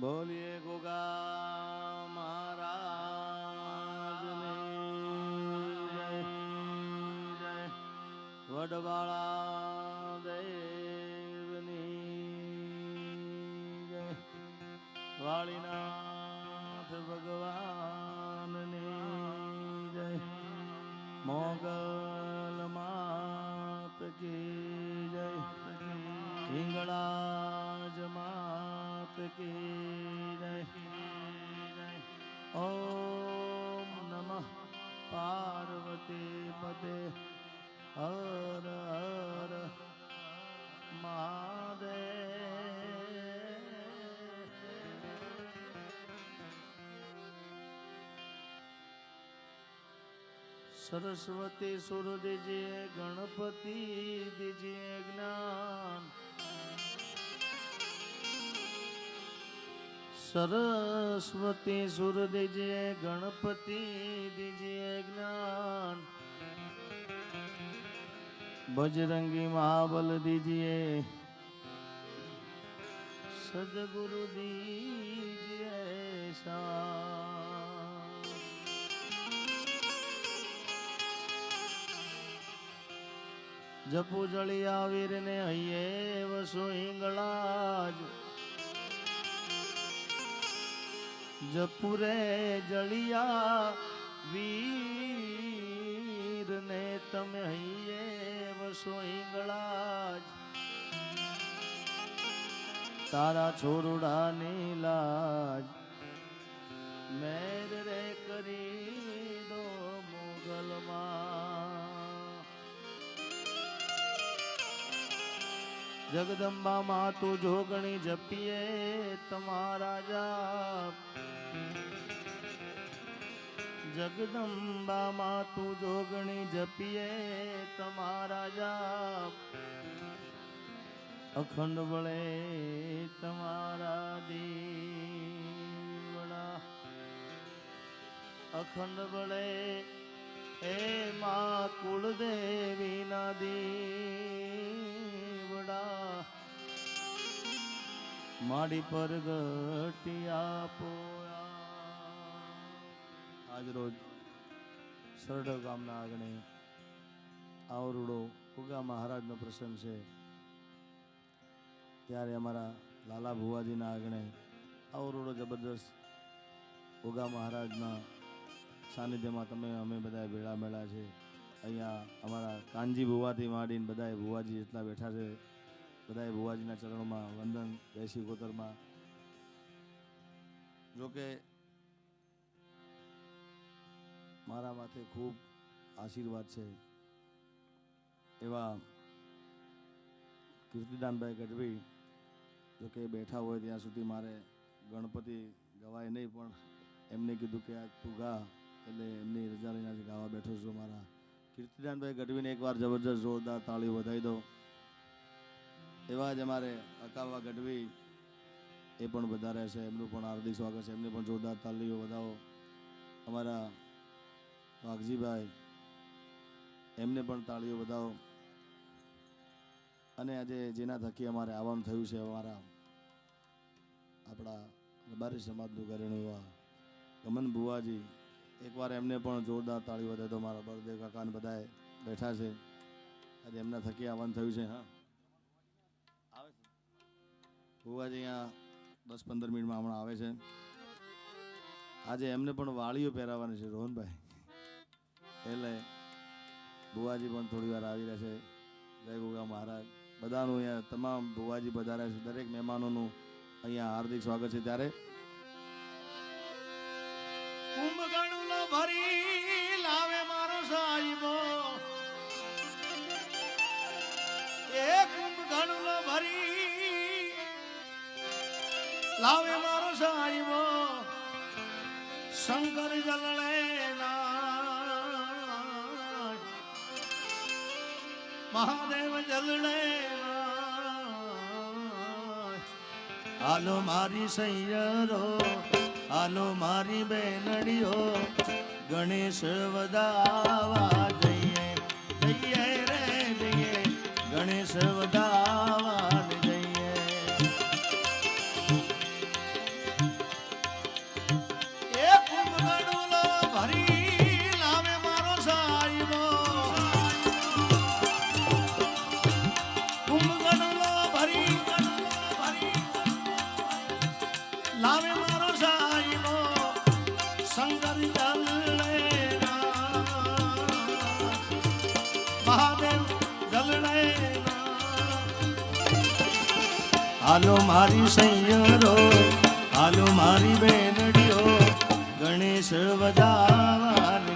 બોલીએ ગોગા મહારાજ વડવાળા દેવની જય. વાળીનાથ ભગવાનની જય. મોગલ તે પદે હર હર મહાદેવ. સરસ્વતી સુરદીજીએ ગણપતિ દીજીએ જ્ઞાન. સરસ્વતી સુર દીજે, ગણપતિ દીજે જ્ઞાન. બજરંગી મહાબલ દીજે, સદગુરુ દીજે જપુ જળી આવીરને હૈયે વસુ હિંગળાજ જપુ રે જળિયા વીર ને તમે હૈયે વસો ઈંગળા તારા છોરુડા ની લાજ મેર રે કરી દો મોગલમાં જગદંબા માં તું જોગણી જપીએ તમારા જાપ જગદંબા માં તું જોગણી જપીએ તમારા જાપ અખંડ વળે તમારા દીવડા અખંડ વળે એ માં કુળદેવી ના દીવડા માડી પર ગટિયા પોયા આજ રોજ સરડ ગામના આગણે આવરુડો ઉગા મહારાજનો પ્રસંગ છે. ત્યારે અમારા લાલા ભુવાજીના આગણે આવરુડો જબરદસ્ત ઉગા મહારાજના સાનિધ્યમાં તમે, અમે બધા ભેળા મેળા છે. અહીંયા અમારા કાનજી ભુવાથી માંડીને બધાએ ભુવાજી જેટલા બેઠા છે. બધાએ ભુવાજીના ચરણોમાં વંદન જયશ્રી ગોતરમાં જોકે મારા માથે ખૂબ આશીર્વાદ છે. એવા કીર્તિદાનભાઈ ગઢવી, જોકે બેઠા હોય ત્યાં સુધી મારે ગણપતિ ગવાય નહીં, પણ એમને કીધું કે આ તું ગા, એટલે એમની રજા લઈને ગાવા બેઠો છું. મારા કીર્તિદાનભાઈ ગઢવીને એકવાર જબરજસ્ત જોરદાર તાળી વધાવી દો. એવા જ અમારે અકાવા ગઢવી, એ પણ વધારે છે, એમનું પણ હાર્દિક સ્વાગત છે, એમને પણ જોરદાર તાળીઓ વધાવો. અમારા વાઘજીભાઈ, એમને પણ તાળીઓ વધાવો. અને આજે જેના થકી અમારે આવવાનું થયું છે, અમારા આપણા રબારી સમાજનું ઘરેણું એવા ગમન બુવાજી એકવાર એમને પણ જોરદાર તાળીઓ વધારે મારા બળદેવ કાકાને બધાએ બેઠા છે. આજે એમના થકી આવવાનું થયું છે, હા. બુવાજી અહીંયા દસ પંદર મિનિટમાં હમણાં આવે છે. આજે એમને પણ વાળીઓ પહેરાવવાની છે રોહનભાઈ. એટલે ભુવાજી પણ થોડી વાર આવી રહ્યા છે. જય ગોગા મહારાજ. બધાનું અહીંયા તમામ ભુવાજી પધાર્યા છે. દરેક મહેમાનોનું અહીંયા હાર્દિક સ્વાગત છે ત્યારે. કુંભકર્ણનો ભરી લાવે મારો સાહેબો શંકર જલણે ના મહાદેવ જલણે હાલો મારી સૈયરો હાલો મારી બેનડીઓ, ગણેશ વધાવા જઈએ. જઈએ રે જઈએ, ગણેશ વધાવા હાલો મારી સૈયરો હાલો મારી બેનડીઓ ગણેશ વધાવાના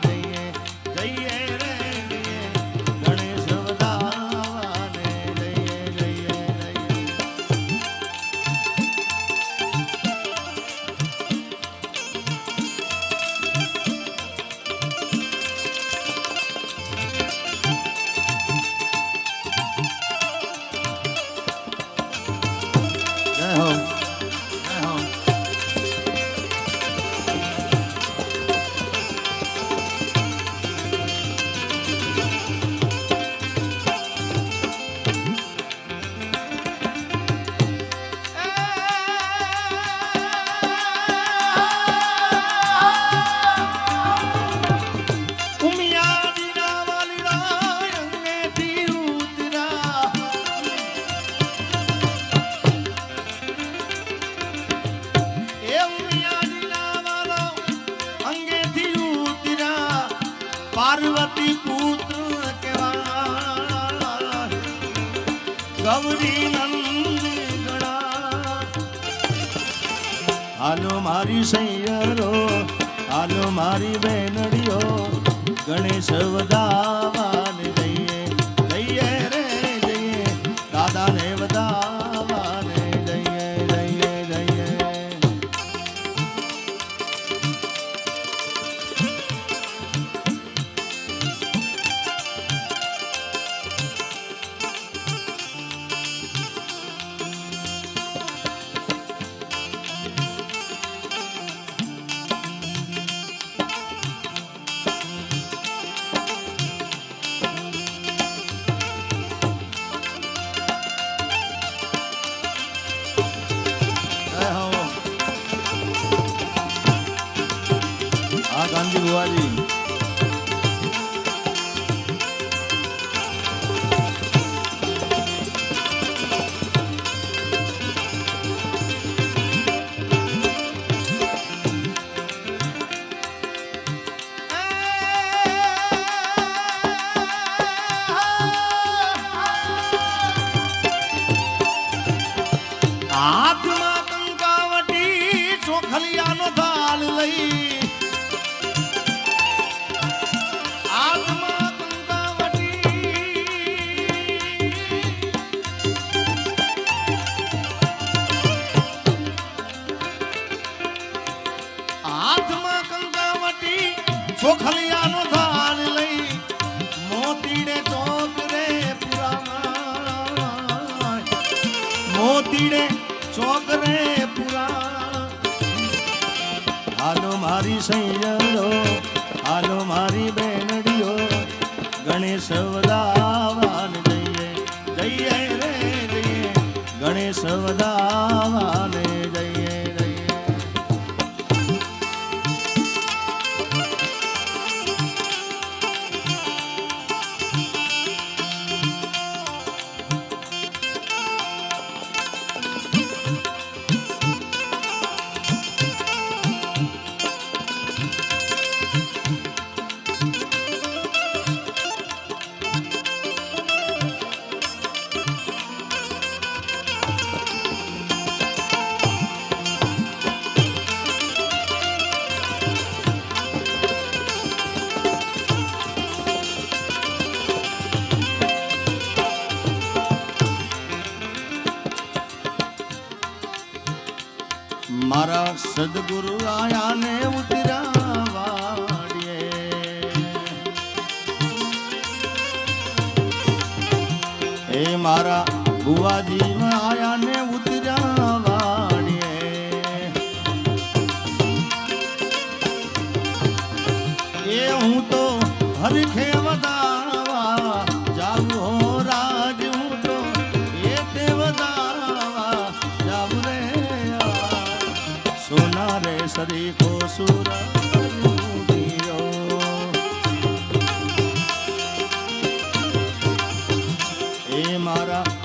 सदगुरु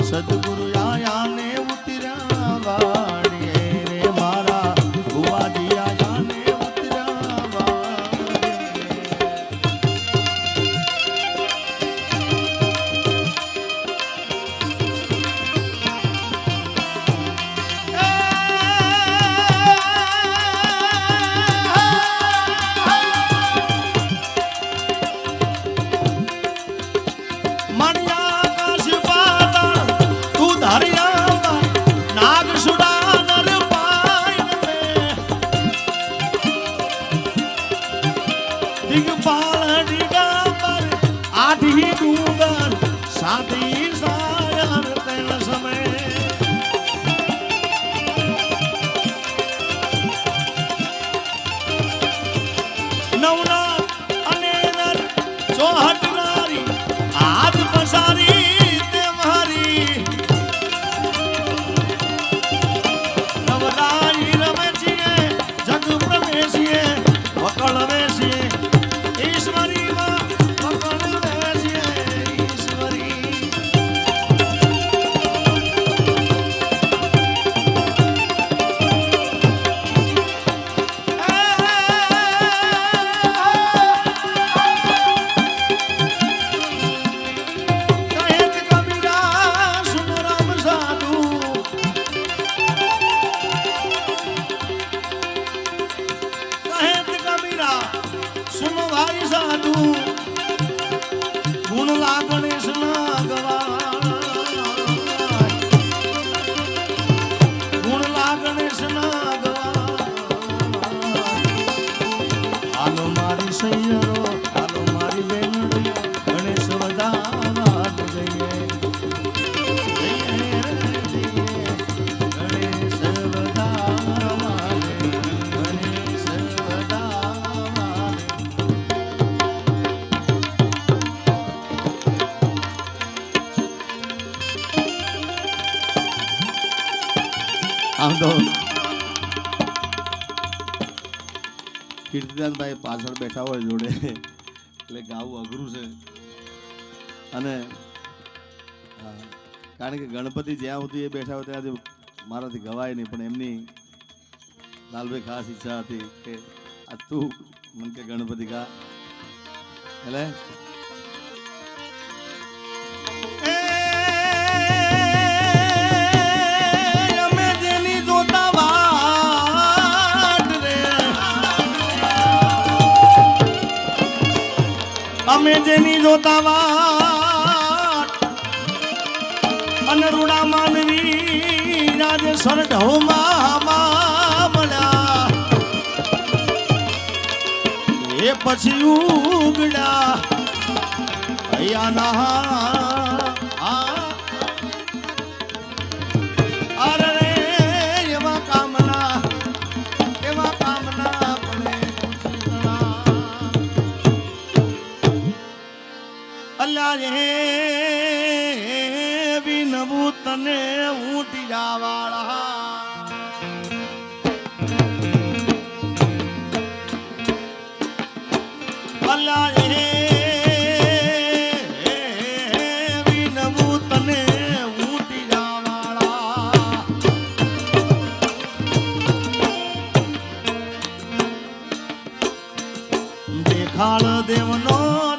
సద్గురు Narayana Samaya. આમ તો કીર્તિદાનભાઈ પાછળ બેઠા હોય જોડે. એટલે ગાવું અઘરું છે. અને કારણ કે ગણપતિ જ્યાં સુધી એ બેઠા હોય ત્યાંથી મારાથી ગવાય નહીં, પણ એમની લાલભાઈ ખાસ ઈચ્છા હતી કે આ તું મને કે ગણપતિ ગા. એટલે અમે જેની જોતા વાટ અને રૂડા માનવી આજે સરઢોમાં મળ્યા. એ પછી ઉગડા અહીંયાના રે વિનવું તને ઊંટી જાવાળા અલ્લા રે દેખાડ દેવનો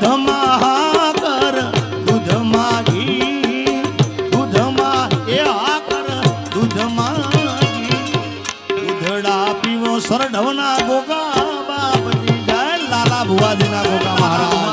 દૂધમાં હાકર દૂધમાં ઘી દૂધમાં એ હાકર દૂધમાં દૂધડા પીવો સરઢવના ગોગા બાપજી. જાય લાલા ભુવાજીના ગોગા મહારાજ.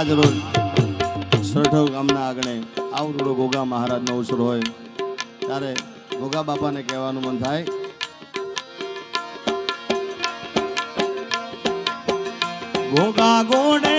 આજ રોજ સરઠવ ગામના આગણે આવરૂડો ગોગા મહારાજનો અવસર હોય, ત્યારે ગોગા બાપાને કહેવાનું મન થાય. ગોગા ગોડે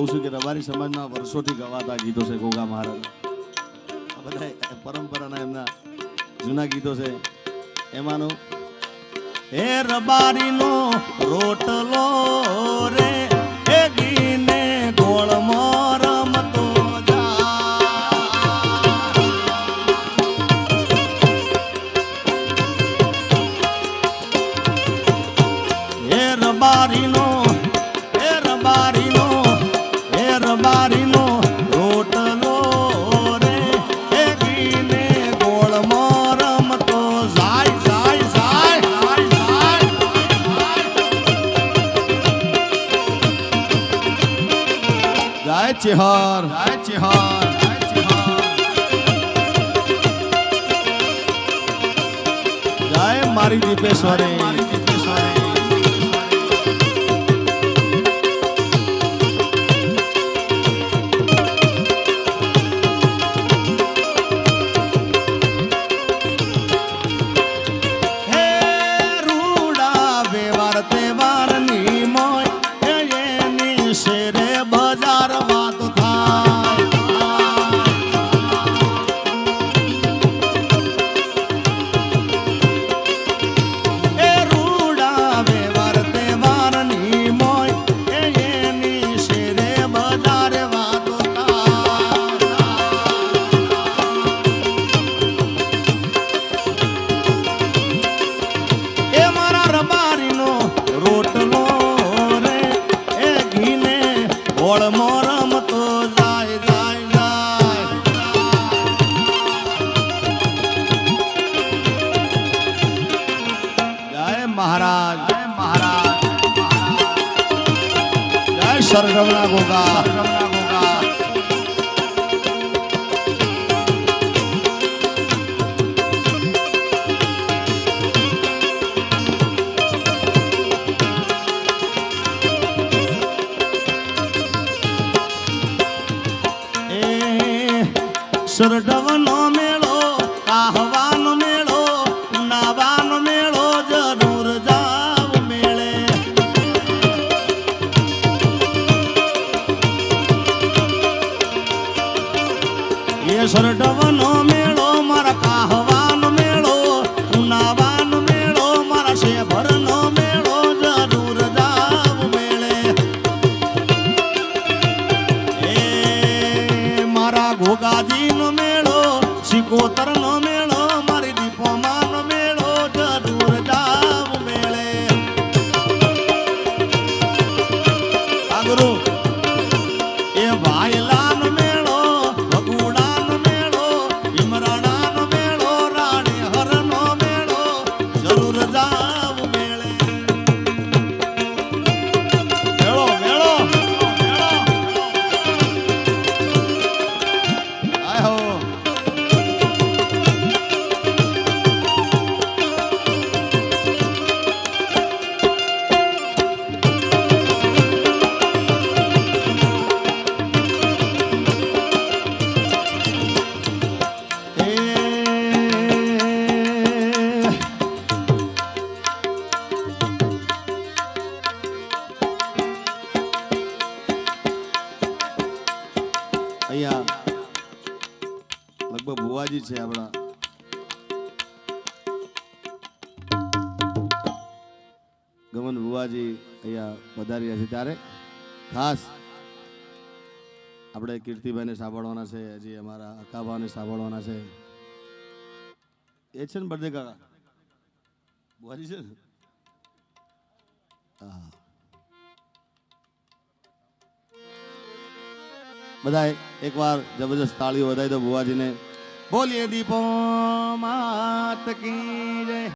કહું છું કે રબારી સમાજના વર્ષોથી ગવાતા ગીતો છે ગોગા મહારાજ આ બધા પરંપરાના એમના જૂના ગીતો છે. એમાંનો હે રબારીનો રોટલો રે, એ ગીને ચિહાર જય ચિહાર જય મારી દીપેશ્વરી. ಅವತರಣ અહીંયા પધાર્યા છે. ત્યારે ખાસ આપણે કીર્તિભાઈને સાંભળવાના છે, હજી અમારા અકાભાને સાંભળવાના છે. એ છે ને બર્થડે કાકા? ભુવાજી છે ને? બધા એકવાર જબરજસ્ત તાળીઓ વધારી દો ભુવાજીને. બોલીએ દીપો માત કી